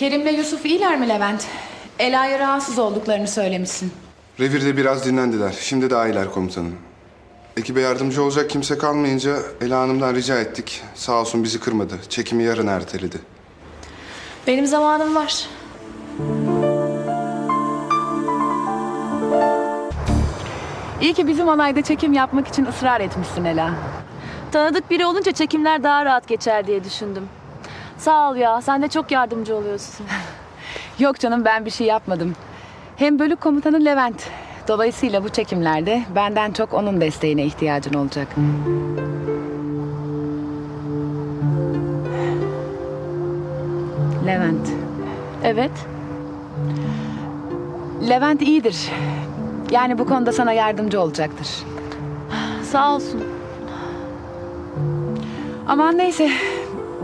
Kerim'le Yusuf iyiler mi Levent? Ela'ya rahatsız olduklarını söylemişsin. Revirde biraz dinlendiler. Şimdi daha iyiler komutanım. Ekibe yardımcı olacak kimse kalmayınca Ela Hanım'dan rica ettik. Sağ olsun bizi kırmadı. Çekimi yarın erteledi. Benim zamanım var. İyi ki bizim onayda çekim yapmak için ısrar etmişsin Ela. Tanıdık biri olunca çekimler daha rahat geçer diye düşündüm. Sağ ol ya, sen de çok yardımcı oluyorsun. Yok canım ben bir şey yapmadım. Hem bölük komutanı Levent. Dolayısıyla bu çekimlerde benden çok onun desteğine ihtiyacın olacak. Levent. Evet, Levent iyidir. Yani bu konuda sana yardımcı olacaktır. sağ olsun. Aman neyse.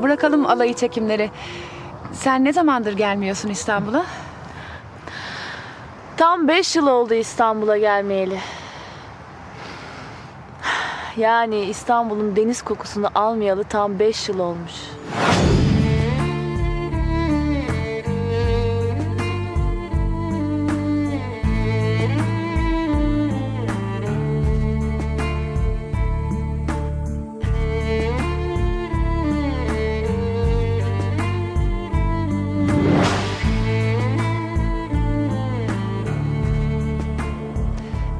Bırakalım alayı çekimleri. Sen ne zamandır gelmiyorsun İstanbul'a? Tam beş yıl oldu İstanbul'a gelmeyeli. Yani İstanbul'un deniz kokusunu almayalı tam beş yıl olmuş.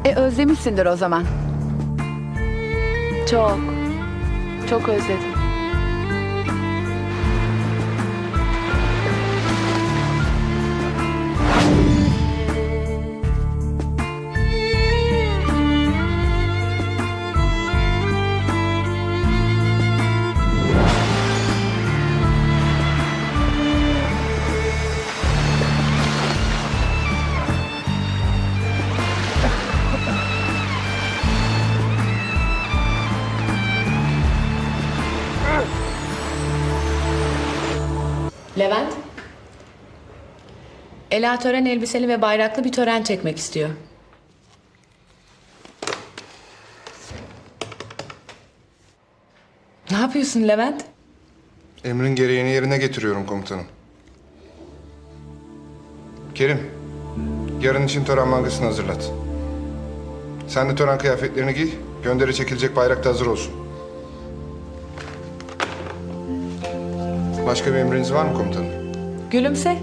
E özlemişsindir o zaman. Çok, çok özledim. Levent. Ela tören elbiseli ve bayraklı bir tören çekmek istiyor. Ne yapıyorsun Levent? Emrin gereğini yerine getiriyorum komutanım. Kerim, yarın için tören mangasını hazırlat. Sen de tören kıyafetlerini giy, gönderi çekilecek bayrak da hazır olsun. Başka bir emriniz var mı komutanım? Gülümse.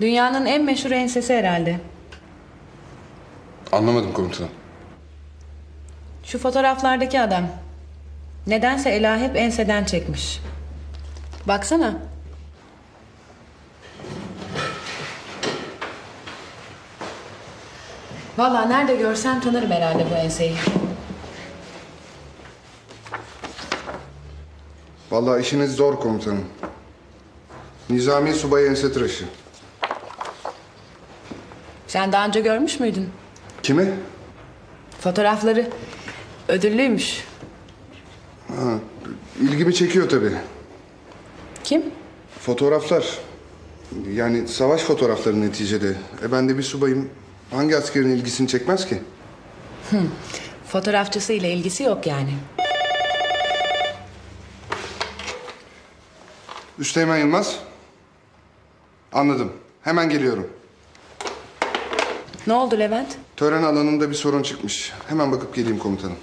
Dünyanın en meşhur ensesi herhalde. Anlamadım komutanım. Şu fotoğraflardaki adam. Nedense Ela hep enseden çekmiş. Baksana. Vallahi nerede görsem tanırım herhalde bu enseyi. Vallahi işiniz zor komutanım. Nizami subay ense tıraşı. Sen daha önce görmüş müydün? Kimi? Fotoğrafları ödüllüymüş. İlgimi çekiyor tabii. Kim? Fotoğraflar. Yani savaş fotoğrafları neticede. E ben de bir subayım. Hangi askerin ilgisini çekmez ki? Fotoğrafçısı ile ilgisi yok yani. Üsteğmen Yılmaz. Anladım. Hemen geliyorum. Ne oldu Levent? Tören alanında bir sorun çıkmış. Hemen bakıp geleyim komutanım.